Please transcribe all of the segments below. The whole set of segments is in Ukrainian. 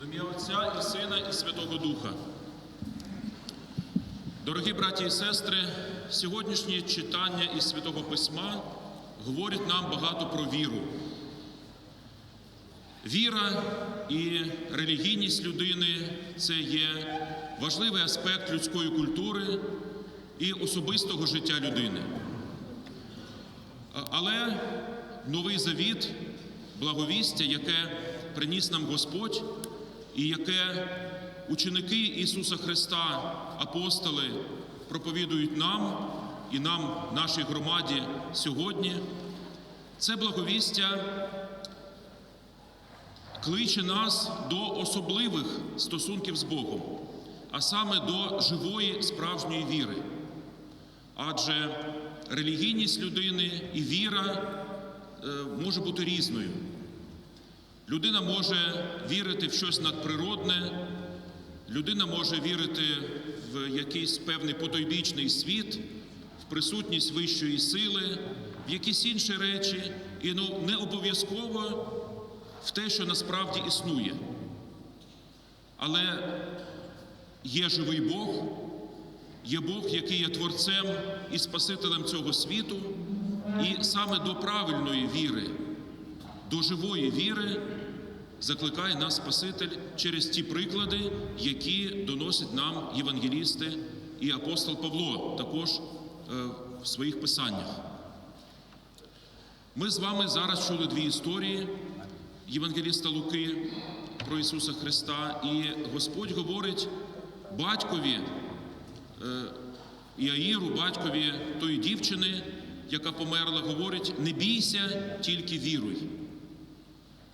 В ім'я Отця і Сина, і Святого Духа. Дорогі браті і сестри, сьогоднішнє читання із Святого Письма говорить нам багато про віру. Віра і релігійність людини це є важливий аспект людської культури і особистого життя людини. Але новий завіт, благовістя, яке приніс нам Господь, і яке ученики Ісуса Христа, апостоли, проповідують нам і нам, нашій громаді сьогодні, це благовістя кличе нас до особливих стосунків з Богом, а саме до живої справжньої віри. Адже релігійність людини і віра е, може бути різною. Людина може вірити в щось надприродне, людина може вірити в якийсь певний потойбічний світ, в присутність вищої сили, в якісь інші речі, і ну, не обов'язково в те, що насправді існує. Але є живий Бог, є Бог, який є творцем і Спасителем цього світу, і саме до правильної віри, до живої віри закликає нас Спаситель через ті приклади, які доносять нам євангелісти і апостол Павло також е, в своїх писаннях. Ми з вами зараз чули дві історії Євангеліста Луки про Ісуса Христа, і Господь говорить батькові е, Іаїру, батькові тої дівчини, яка померла, говорить: не бійся, тільки віруй.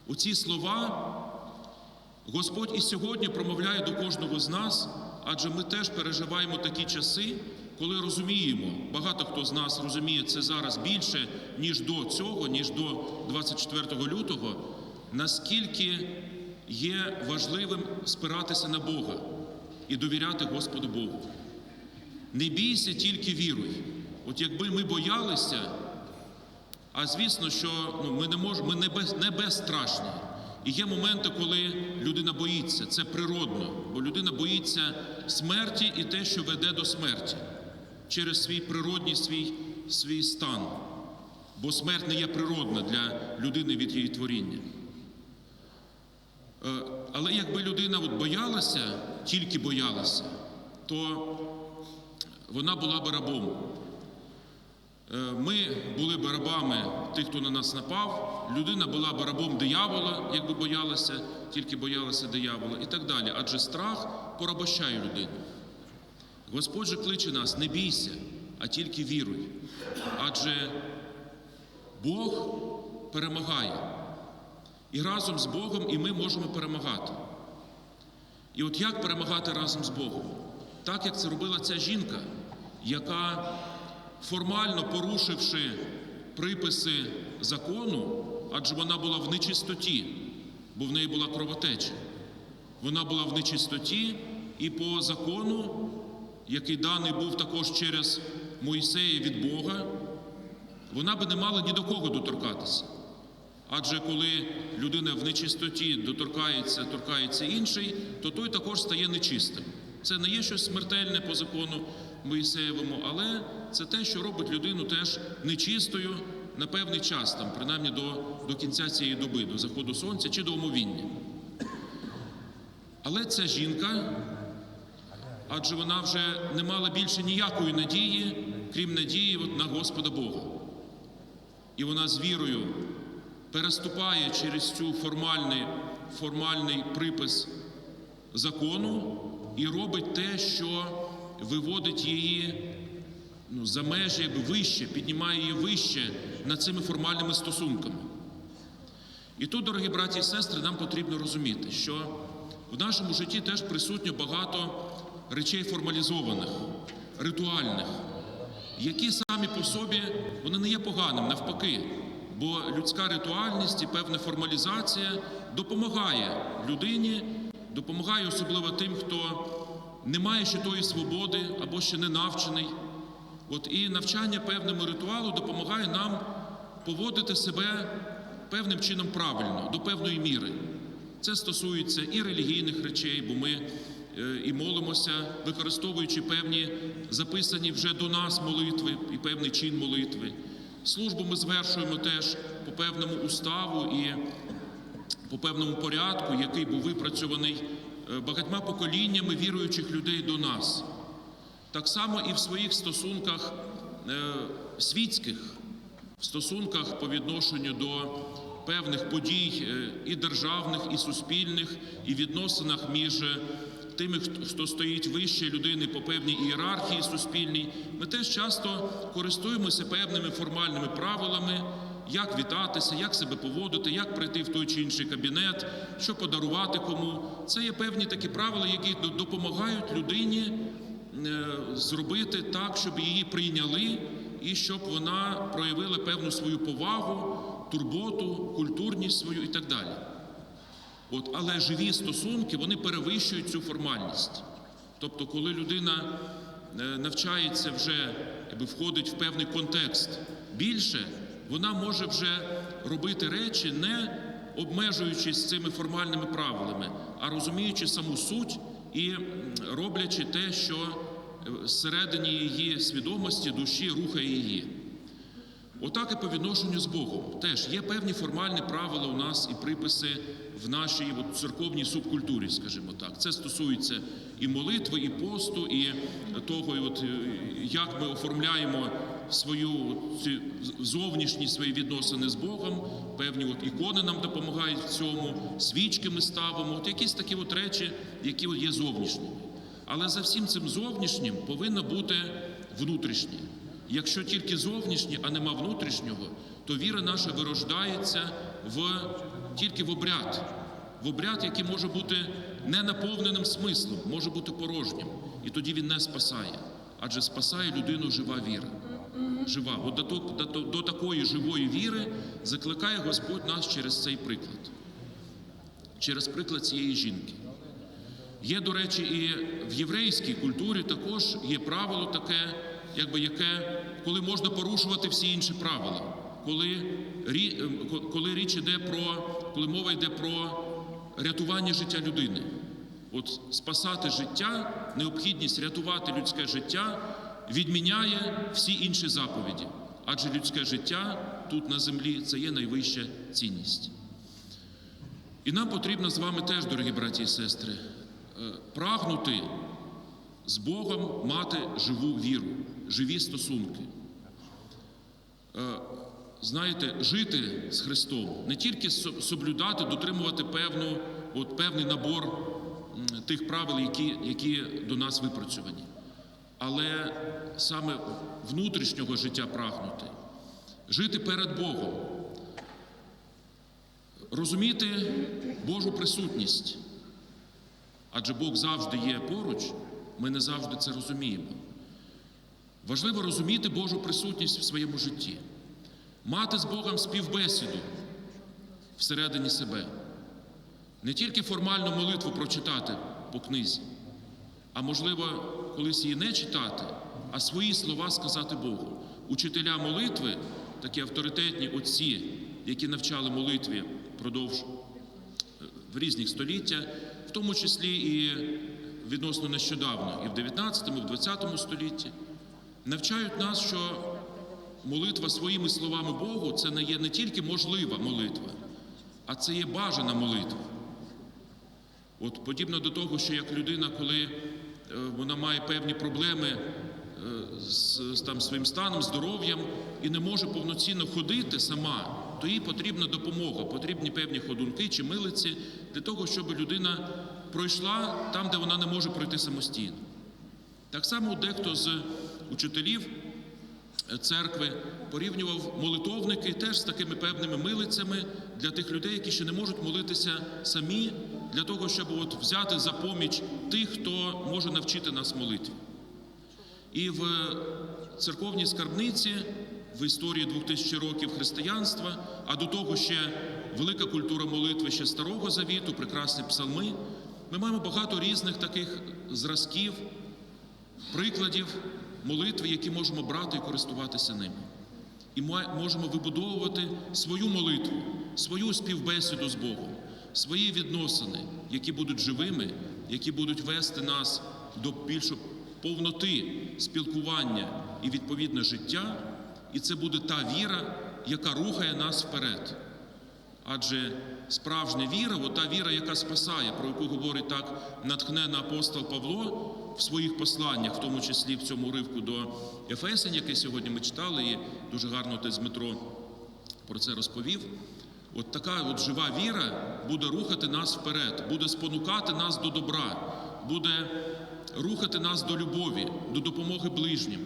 Оці слова Господь і сьогодні промовляє до кожного з нас, адже ми теж переживаємо такі часи, коли розуміємо, багато хто з нас розуміє це зараз більше, ніж до цього, ніж до 24 лютого, наскільки є важливим спиратися на Бога і довіряти Господу Богу. Не бійся, тільки віруй. От якби ми боялися, а звісно, що ну, ми не можемо, ми не, без, не безстрашні. І є моменти, коли людина боїться, це природно, бо людина боїться смерті і те, що веде до смерті через свій природній свій, свій стан. Бо смерть не є природна для людини від її творіння. Е, Але якби людина от боялася, тільки боялася, то вона була би рабом. Е, Ми були б рабами тих, хто на нас напав. Людина була б рабом диявола, якби боялася, тільки боялася диявола, і так далі. Адже страх порабощає людину. Господь же кличе нас: не бійся, а тільки віруй. Адже Бог перемагає. І разом з Богом і ми можемо перемагати. І от як перемагати разом з Богом? Так як це робила ця жінка, яка формально порушивши приписи закону, адже вона була в нечистоті, бо в неї була кровотеча. Вона була в нечистоті, і по закону, який даний був також через Моїсея від Бога, вона би не мала ні до кого доторкатися. Адже коли людина в нечистоті доторкається, торкається інший, то той також стає нечистим. Це не є щось смертельне по закону Моїсеєвому, але це те, що робить людину теж нечистою на певний час, там, принаймні до, до кінця цієї доби, до заходу сонця чи до омовіння. Але ця жінка, адже вона вже не мала більше ніякої надії, крім надії на Господа Бога. І вона з вірою переступає через цю формальний, формальний припис закону і робить те, що виводить її ну, за межі якби, вище, піднімає її вище над цими формальними стосунками. І тут, дорогі браті і сестри, нам потрібно розуміти, що в нашому житті теж присутньо багато речей формалізованих, ритуальних, які самі по собі вони не є поганим, навпаки. Бо людська ритуальність і певна формалізація допомагає людині, допомагає особливо тим, хто не має ще тої свободи або ще не навчений. От і навчання певному ритуалу допомагає нам поводити себе певним чином правильно, до певної міри. Це стосується і релігійних речей, бо ми е, і молимося, використовуючи певні записані вже до нас молитви і певний чин молитви. Службу ми звершуємо теж по певному уставу і по певному порядку, який був випрацьований багатьма поколіннями віруючих людей до нас. Так само і в своїх стосунках е, світських, в стосунках по відношенню до певних подій е, і державних, і суспільних, і відносинах між тими, хто стоїть вище людини по певній ієрархії суспільній, ми теж часто користуємося певними формальними правилами, як вітатися, як себе поводити, як прийти в той чи інший кабінет, що подарувати кому. Це є певні такі правила, які допомагають людині е, зробити так, щоб її прийняли і щоб вона проявила певну свою повагу, турботу, культурність свою і так далі. От, але живі стосунки вони перевищують цю формальність. Тобто, коли людина е, навчається вже якби, входить в певний контекст більше, вона може вже робити речі, не обмежуючись цими формальними правилами, а розуміючи саму суть і роблячи те, що всередині її свідомості, душі рухає її. Отак і по відношенню з Богом. Теж є певні формальні правила у нас і приписи в нашій от, церковній субкультурі, скажімо так. Це стосується і молитви, і посту, і того, і от, е, як ми оформляємо свою ці зовнішні свої відносини з Богом. Певні от, ікони нам допомагають в цьому, свічки ми ставимо, от якісь такі от речі, які є зовнішніми. Але за всім цим зовнішнім повинно бути внутрішнє. Якщо тільки зовнішнє, а нема внутрішнього, то віра наша вирождається в, тільки в обряд, в обряд, який може бути не наповненим смислом, може бути порожнім. І тоді він не спасає. Адже спасає людину жива віра. Жива. От до, то- до, до такої живої віри закликає Господь нас через цей приклад, через приклад цієї жінки. Є, до речі, і в єврейській культурі також є правило таке, якби яке, коли можна порушувати всі інші правила, коли, ем, коли річ іде про, коли мова йде про рятування життя людини. От спасати життя, необхідність рятувати людське життя відміняє всі інші заповіді. Адже людське життя тут на землі це є найвища цінність. І нам потрібно з вами теж, дорогі браті і сестри, е, прагнути з Богом мати живу віру, живі стосунки. Е, Знаєте, жити з Христом, не тільки соблюдати, дотримувати певну, от, певний набор тих правил, які, які до нас випрацьовані, але саме внутрішнього життя прагнути, жити перед Богом, розуміти Божу присутність. Адже Бог завжди є поруч, ми не завжди це розуміємо. Важливо розуміти Божу присутність в своєму житті, мати з Богом співбесіду всередині себе, не тільки формальну молитву прочитати по книзі, а можливо, колись її не читати, а свої слова сказати Богу. Учителя молитви, такі авторитетні отці, які навчали молитві впродовж в різних століття, в тому числі і відносно нещодавно, і в 19, і в 20 столітті, навчають нас, що молитва своїми словами Богу це не є не тільки можлива молитва, а це є бажана молитва. От подібно до того, що як людина, коли е, вона має певні проблеми е, з, там своїм станом, здоров'ям і не може повноцінно ходити сама, то їй потрібна допомога, потрібні певні ходунки чи милиці для того, щоб людина пройшла там, де вона не може пройти самостійно. Так само дехто з учителів церкви порівнював молитовники теж з такими певними милицями для тих людей, які ще не можуть молитися самі, для того, щоб от взяти за поміч тих, хто може навчити нас молитві. І в церковній скарбниці в історії 2000 років християнства, а до того ще велика культура молитви ще Старого Завіту, прекрасні псалми. Ми маємо багато різних таких зразків, прикладів молитви, які можемо брати і користуватися ними. І можемо вибудовувати свою молитву, свою співбесіду з Богом, свої відносини, які будуть живими, які будуть вести нас до більшої повноти спілкування і відповідне життя. І це буде та віра, яка рухає нас вперед. Адже справжня віра, та віра, яка спасає, про яку говорить так натхнений апостол Павло в своїх посланнях, в тому числі в цьому уривку до Ефесень, яке сьогодні ми читали, і дуже гарно отець Дмитро про це розповів. От така от жива віра буде рухати нас вперед, буде спонукати нас до добра, буде рухати нас до любові, до допомоги ближнім,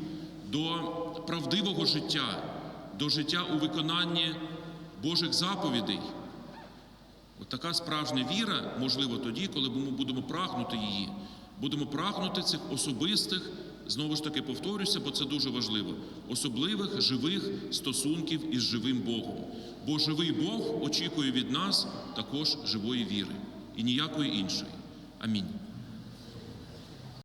до правдивого життя, до життя у виконанні Божих заповідей. Така справжня віра можлива тоді, коли ми будемо прагнути її, будемо прагнути цих особистих, знову ж таки повторюся, бо це дуже важливо, особливих живих стосунків із живим Богом. Бо живий Бог очікує від нас також живої віри і ніякої іншої. Амінь.